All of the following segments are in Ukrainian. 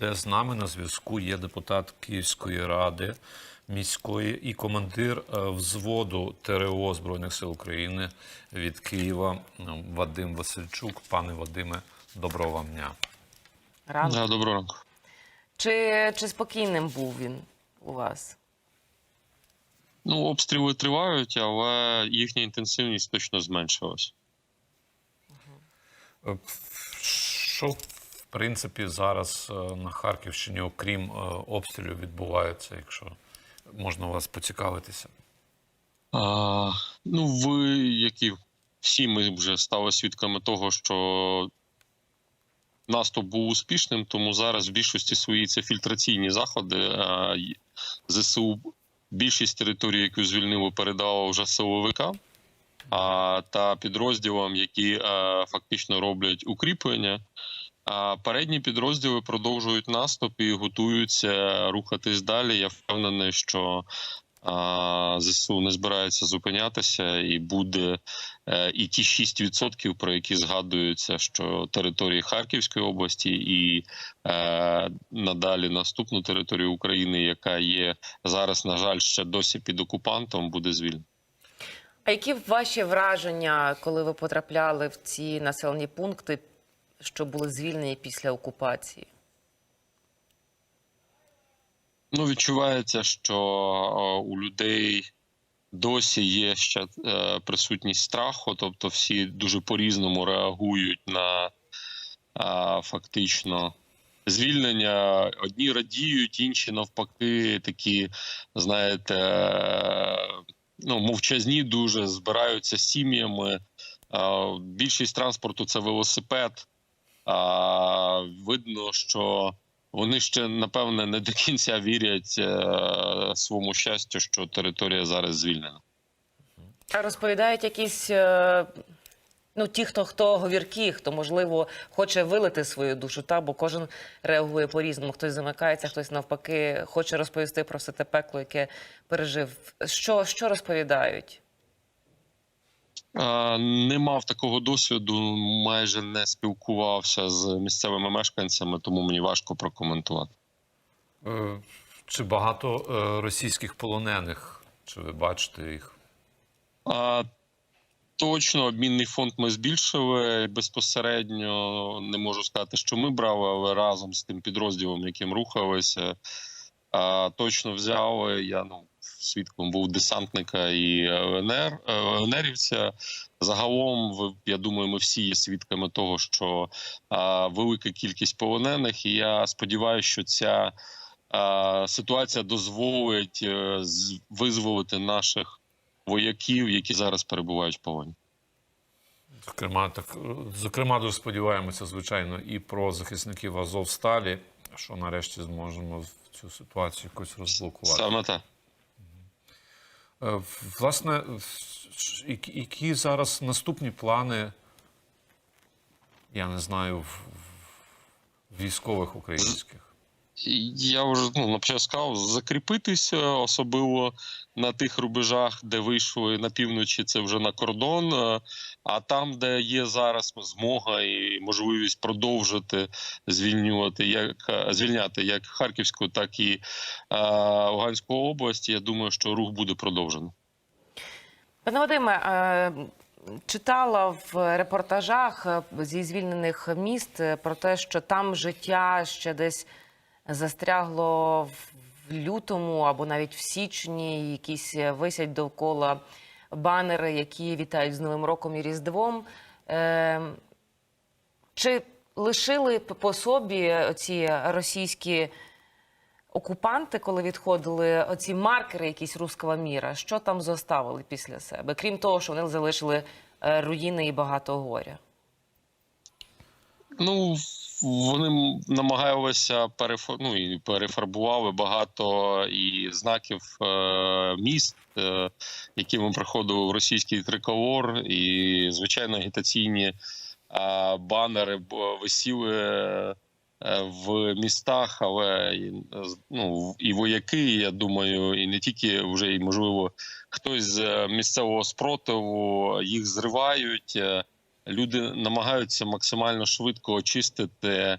де з нами на зв'язку є депутат Київської ради міської і командир е, взводу ТРО Збройних сил України від Києва Вадим Васильчук. Пане Вадиме, доброго вам дня. Рано. Да, доброго ранку. Чи, чи спокійним був він у вас? Ну, обстріли тривають, але їхня інтенсивність точно зменшилась. Е, Що принципі зараз е, на Харківщині, окрім е, обстрілів, відбувається, якщо можна вас поцікавитися? А, ну, ви, як і всі ми вже стали свідками того, що наступ був успішним, тому зараз в більшості свої це фільтраційні заходи. А, ЗСУ більшість території, яку звільнило, передало вже силовикам а, та підрозділам, які е, фактично роблять укріплення. А передні підрозділи продовжують наступ і готуються рухатись далі. Я впевнений, що ЗСУ не збирається зупинятися, і буде е, і ті 6%, про які згадуються, що території Харківської області, і е, надалі наступну територію України, яка є зараз, на жаль, ще досі під окупантом, буде звільнена. А які ваші враження, коли ви потрапляли в ці населені пункти, що були звільнені після окупації? Ну, відчувається, що у людей досі є ще е, присутність страху, тобто всі дуже по-різному реагують на е, фактично звільнення. Одні радіють, інші навпаки, такі, знаєте, ну, мовчазні дуже збираються сім'ями. Е, Більшість транспорту це велосипед. А, видно, що вони ще напевне не до кінця вірять е, своєму щастю, що територія зараз звільнена. А розповідають якісь. е, Ну, ті, хто хто говіркі, хто можливо хоче вилити свою душу, та бо кожен реагує по-різному. Хтось замикається, хтось навпаки хоче розповісти про все те пекло, яке пережив. Що, що розповідають? Не мав такого досвіду, майже не спілкувався з місцевими мешканцями, тому мені важко прокоментувати. Е, Чи багато е, російських полонених? Чи ви бачите їх? А, точно, обмінний фонд ми збільшили безпосередньо. Не можу сказати, що ми брали, але разом з тим підрозділом, яким рухалися, а, точно взяли. Я ну свідком був десантника і ЛНР е, ЛНРівця. Загалом, я думаю, ми всі є свідками того, що велика кількість полонених, і я сподіваюся, що ця ситуація дозволить е, визволити наших вояків, які зараз перебувають в полоні. Зокрема, так е, зокрема, дуже сподіваємося, звичайно, і про захисників Азовсталі, що нарешті зможемо цю ситуацію якось розблокувати. Саме так. Е, Власне, які- зараз наступні плани, я не знаю, військових українських? Я вже ну, на початку сказав, закріпитися, особливо на тих рубежах, де вийшли на півночі, це вже на кордон. е, А там, де є зараз змога і можливість продовжити звільнювати як е, звільняти як Харківську, так і е, Луганську область, я думаю, що рух буде продовжений. Пане Вадиме, читала в репортажах зі звільнених міст про те, що там життя ще десь застрягло в лютому або навіть в січні. Якісь е, висять довкола банери, які вітають з Новим роком і Різдвом. Е, Чи лишили по собі ці російські окупанти, коли відходили оці маркери, якісь руского міра, що там зоставили після себе? Крім того, що вони залишили е, руїни і багато горя. Ну вони намагалися перефор... ну, і перефарбували багато і знаків е... міст, е... якими приходив російський триколор, і звичайно агітаційні е... банери висіли е, в містах, але ну, і вояки, я думаю, і не тільки вже і можливо хтось з е, місцевого спротиву їх зривають. Люди намагаються максимально швидко очистити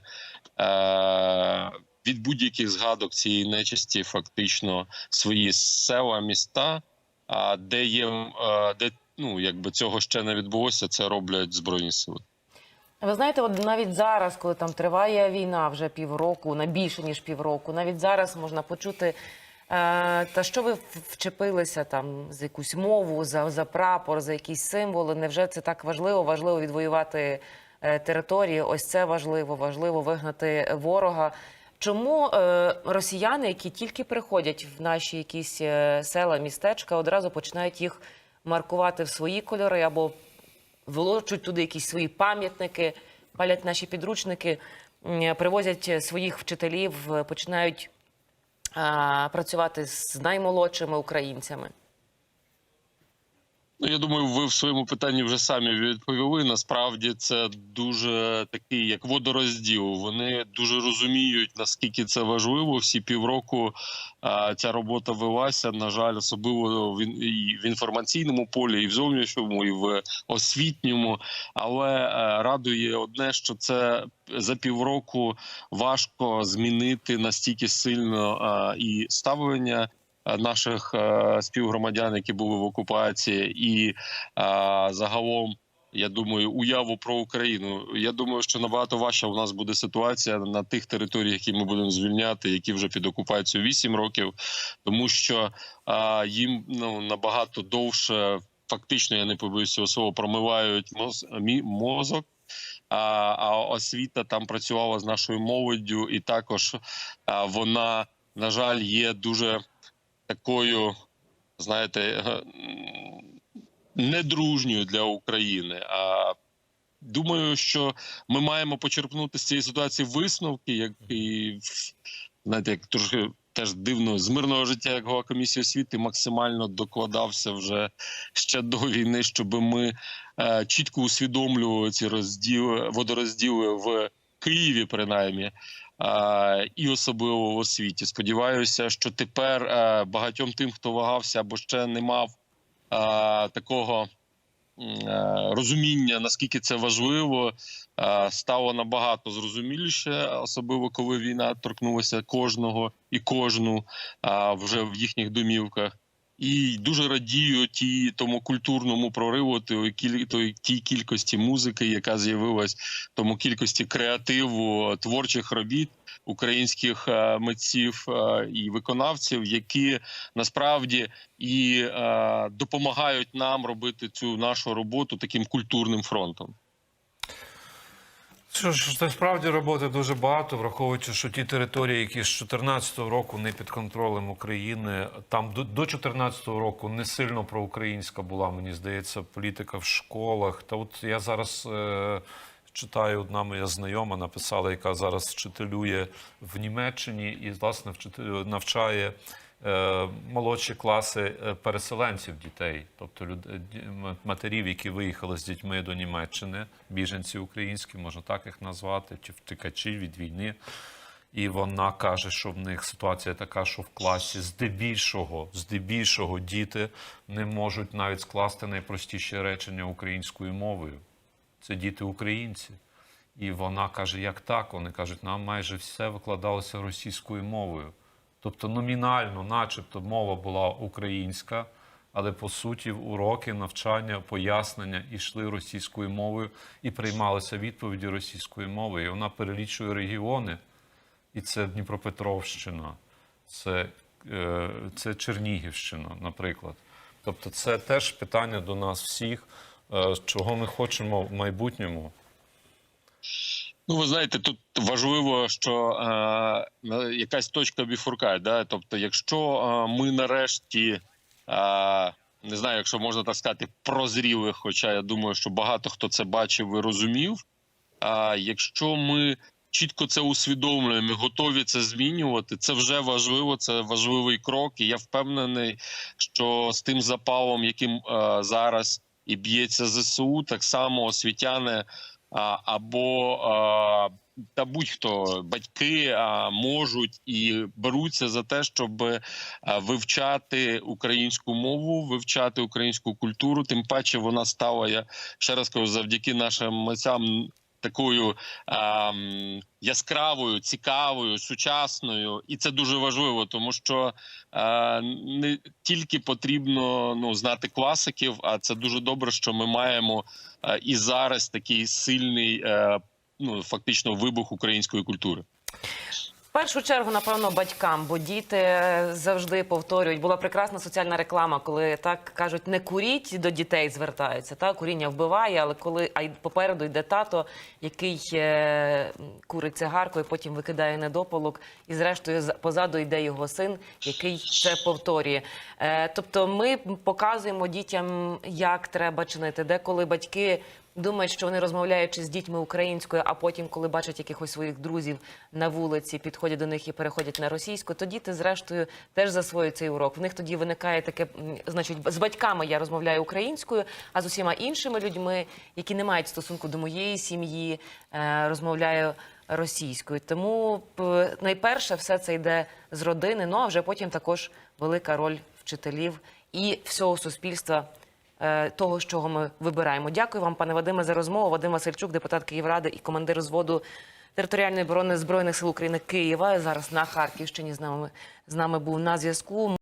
е, від будь-яких згадок цієї нечисті, фактично свої села, міста. А де є е, де ну якби цього ще не відбулося, це роблять збройні сили. Ви знаєте, от навіть зараз, коли там триває війна вже півроку, на більше ніж півроку, навіть зараз можна почути. Е, Та що ви вчепилися там за якусь мову, за, за прапор, за якісь символи? Невже це так важливо? Важливо відвоювати е, території? Ось це важливо, важливо вигнати ворога. Чому е, росіяни, які тільки приходять в наші якісь села, містечка, одразу починають їх маркувати в свої кольори або вилочують туди якісь свої пам'ятники, палять наші підручники, привозять своїх вчителів, починають працювати з наймолодшими українцями. Ну, я думаю, ви в своєму питанні вже самі відповіли. Насправді це дуже такий, як водорозділ. Вони дуже розуміють, наскільки це важливо. Всі півроку а, ця робота велася. На жаль, особливо в, і в інформаційному полі, і в зовнішньому, і в освітньому. Але е, радує одне, що це за півроку важко змінити настільки сильно а, і ставлення наших е, співгромадян, які були в окупації, і е, загалом. Я думаю, уяву про Україну. Я думаю, що набагато важча у нас буде ситуація на тих територіях, які ми будемо звільняти, які вже під окупацією 8 років, тому що їм ну набагато довше, фактично, я не побоюсь цього слова, промивають моз, мозок. А, освіта там працювала з нашою молоддю, і також вона, на жаль, є дуже такою, знаєте, недружньою для України. А думаю, що ми маємо почерпнути з цієї ситуації висновки, як і знаєте, як трохи теж дивно з мирного життя, як голова комісії освіти максимально докладався вже ще до війни, щоб ми е, чітко усвідомлювали ці розділи водорозділи в Києві, принаймні. І особливо в освіті. Сподіваюся, що тепер е, багатьом тим, хто вагався або ще не мав такого е, розуміння, наскільки це важливо, стало набагато зрозуміліше, особливо коли війна торкнулася кожного і кожну вже в їхніх домівках. І дуже радію ті тому культурному прориву, тій кількості музики, яка з'явилась, тому кількості креативу творчих робіт українських е, митців е, і виконавців, які насправді і е, допомагають нам робити цю нашу роботу таким культурним фронтом. Що ж, насправді роботи дуже багато, враховуючи, що ті території, які з 2014 року не під контролем України, там до, до 2014 року не сильно проукраїнська була, мені здається, політика в школах. Та от я зараз е, читаю, одна моя знайома написала, яка зараз вчителює в Німеччині і, власне, навчає молодші класи е, переселенців дітей, тобто е, матерів, які виїхали з дітьми до Німеччини, біженці українські, можна так їх назвати, чи втікачі від війни. І вона каже, що в них ситуація така, що в класі здебільшого, здебільшого діти не можуть навіть скласти найпростіші речення українською мовою. Це діти українці. І вона каже, як так? Вони кажуть, нам майже все викладалося російською мовою. Тобто номінально, начебто, мова була українська, але по суті уроки, навчання, пояснення йшли російською мовою і приймалися відповіді російською мовою. І вона перелічує регіони, і це Дніпропетровщина, це, е, це Чернігівщина, наприклад. Тобто, це теж питання до нас всіх, е, чого ми хочемо в майбутньому. Ну, ви знаєте, тут важливо, що е, якась точка біфурка. Да? Тобто, якщо е, ми нарешті е, не знаю, якщо можна так сказати, прозріли, хоча я думаю, що багато хто це бачив і розумів. А якщо ми чітко це усвідомлюємо, готові це змінювати, це вже важливо, це важливий крок. І я впевнений, що з тим запалом, яким е, зараз і б'ється ЗСУ, так само освітяни або та будь-хто батьки можуть і беруться за те, щоб вивчати українську мову, вивчати українську культуру. Тим паче вона стала я ще раз кажу, завдяки нашим митцям такою ем, яскравою, цікавою, сучасною, і це дуже важливо, тому що е, не тільки потрібно ну знати класиків, а це дуже добре, що ми маємо е, і зараз такий сильний, е, ну фактично вибух української культури. В першу чергу, напевно, батькам, бо діти завжди повторюють. Була прекрасна соціальна реклама, коли так кажуть, не куріть до дітей звертаються. Та куріння вбиває, але коли а й попереду йде тато, який е, курить цигарку і потім викидає недопалок, і зрештою позаду йде його син, який це повторює. Е, тобто, ми показуємо дітям, як треба чинити, деколи батьки думають, що вони розмовляючи з дітьми українською, а потім, коли бачать якихось своїх друзів на вулиці, підходять до них і переходять на російську, то діти, зрештою, теж засвоюють цей урок. В них тоді виникає таке, значить, з батьками я розмовляю українською, а з усіма іншими людьми, які не мають стосунку до моєї сім'ї, е, розмовляю російською. Тому найперше все це йде з родини. Ну а вже потім також велика роль вчителів і всього суспільства того, з чого ми вибираємо. Дякую вам, пане Вадиме, за розмову. Вадим Васильчук, депутат Київради і командир зводу територіальної оборони збройних сил України Києва. Зараз на Харківщині з нами з нами був на зв'язку.